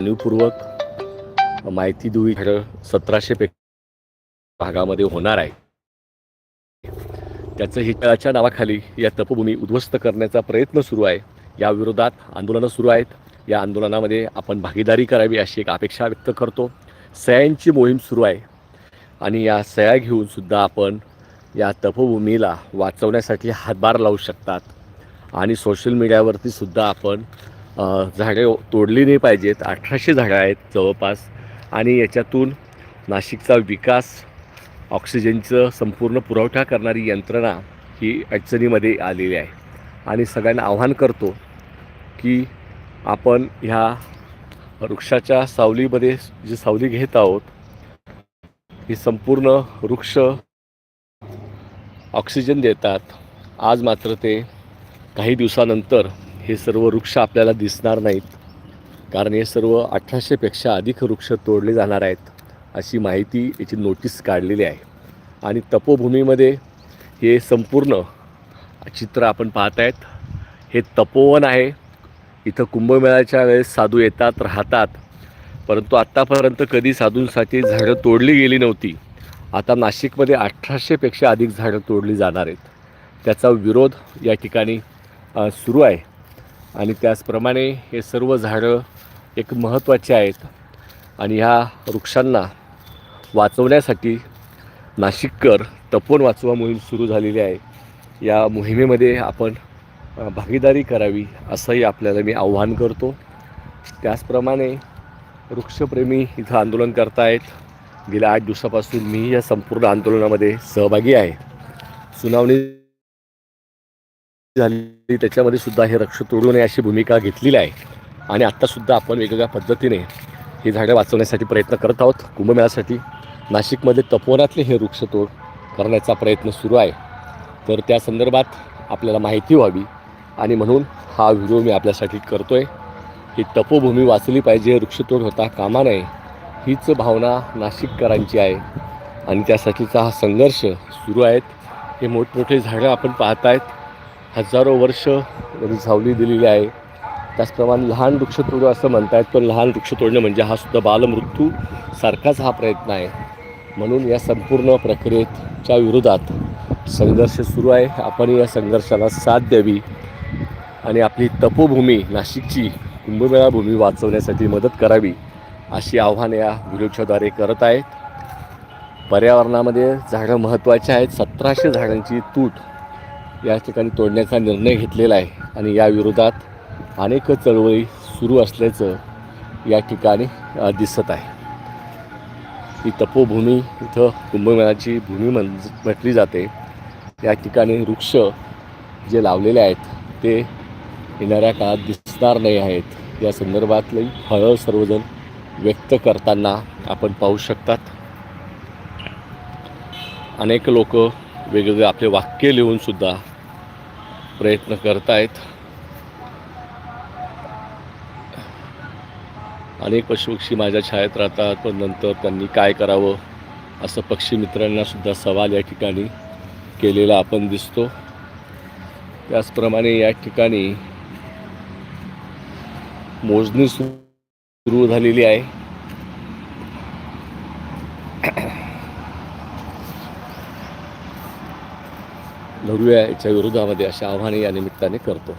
जाणीवपूर्वक माहिती देऊ सतराशे पे भागामध्ये होणार आहे. त्याचं हिताच्या नावाखाली या तपभूमी उद्ध्वस्त करण्याचा प्रयत्न सुरू आहे. या विरोधात आंदोलनं सुरू आहेत. या आंदोलनामध्ये आपण भागीदारी करावी अशी एक अपेक्षा व्यक्त करतो. सह्यांची मोहीम सुरू आहे. आणि या सह्या घेऊन सुद्धा आपण या तपभूमीला वाचवण्यासाठी हातभार लावू शकतात. आणि सोशल मीडियावरती सुद्धा आपण झाडे तोडली नाही पाहिजेत. अठराशे झाडं आहेत जवळपास. आणि याच्यातून नाशिकचा विकास ऑक्सिजनचं संपूर्ण पुरवठा करणारी यंत्रणा ही अडचणीमध्ये आलेली आहे. आणि सगळ्यांना आव्हान करतो की आपण ह्या वृक्षाच्या सावलीमध्ये जी सावली घेत आहोत ही संपूर्ण वृक्ष ऑक्सिजन देतात. आज मात्र ते काही दिवसानंतर हे सर्व वृक्ष आपल्याला दिसणार नाहीत. कारण हे सर्व अठराशेपेक्षा अधिक वृक्ष तोडले जाणार आहेत अशी माहिती याची नोटीस काढलेली आहे. आणि तपोभूमीमध्ये हे संपूर्ण चित्र आपण पाहत आहेत. हे तपोवन आहे. इथं कुंभमेळ्याच्या वेळेस साधू येतात राहतात. परंतु आत्तापर्यंत कधी साधूंसाठी झाडं तोडली गेली नव्हती. आता नाशिकमध्ये अठराशेपेक्षा अधिक झाडं तोडली जाणार आहेत. त्याचा विरोध या ठिकाणी सुरू आहे. आणि त्याचप्रमाणे हे सर्व झाडं एक महत्त्वाचे आहेत. आणि ह्या वृक्षांना वाचवण्यासाठी नाशिककर तपोवन वाचवा मोहीम सुरू झालेली आहे. या मोहिमेमध्ये आपण भागीदारी करावी असंही आपल्याला मी आव्हान करतो. त्याचप्रमाणे वृक्षप्रेमी इथं आंदोलन करतायत. गेल्या आठ दिवसापासून मी या संपूर्ण आंदोलनामध्ये सहभागी आहे. सुनावणी झाली त्याच्यामध्ये सुद्धा हे रक्ष तोडू नये अशी भूमिका घेतलेली आहे. आणि आत्तासुद्धा आपण वेगवेगळ्या पद्धतीने ही झाडं वाचवण्यासाठी प्रयत्न करत आहोत. कुंभमेळ्यासाठी नाशिकमध्ये तपोवनातले हे वृक्षतोड करण्याचा प्रयत्न सुरू आहे. तर त्या संदर्भात आपल्याला माहिती व्हावी. आणि म्हणून हा व्हिडिओ मी आपल्यासाठी करतो आहे ही तपोभूमी वाचली पाहिजे वृक्षतोड होता कामा नये हीच भावना नाशिककरांची आहे. आणि त्यासाठीचा हा संघर्ष सुरू आहेत. हे मोठमोठे झाडं आपण पाहत आहेत हजारो वर्ष यांनी सावली दिलेली आहे. त्याचप्रमाणे लहान वृक्ष तोडो असं म्हणतात पण लहान वृक्ष तोडणं म्हणजे हा सुद्धा बालमृत्यू सारखाच हा प्रयत्न आहे. म्हणून या संपूर्ण प्रक्रियेच्या विरोधात संघर्ष सुरू आहे. आपण या संघर्षाला साथ द्यावी आणि आपली तपोभूमी नाशिकची कुंभमेळा भूमी वाचवण्यासाठी मदत करावी अशी आव्हाने या व्हिडिओच्याद्वारे करत आहेत. पर्यावरणामध्ये झाडं महत्त्वाची आहेत. सतराशे झाडांची तूट या ठिकाणी तोडण्याचा निर्णय घेतलेला आहे आणि या विरोधात अनेक चळवळी सुरू असल्याचं या ठिकाणी दिसत आहे. ही तपोभूमी इथं कुंभमेळाची भूमी म्हण म्हटली जाते. या ठिकाणी वृक्ष जे लावलेले आहेत ते येणाऱ्या काळात दिसणार नाही आहेत. या संदर्भातली फळं सर्वजण व्यक्त करताना आपण पाहू शकतात. अनेक लोक वेगवेगळे आपले वाक्य लिहून सुद्धा प्रयत्न करत आहेत अनेक पशुपक्षी माझ्या छायेत राहतात पण नंतर त्यांनी काय करावं असं पक्षी मित्रांना सुद्धा सवाल या ठिकाणी केलेला आपण दिसतो. त्याचप्रमाणे या ठिकाणी मोजणी सुरू झालेली आहे. लढूया याच्या विरोधामध्ये अशा आव्हाने या निमित्ताने करतो.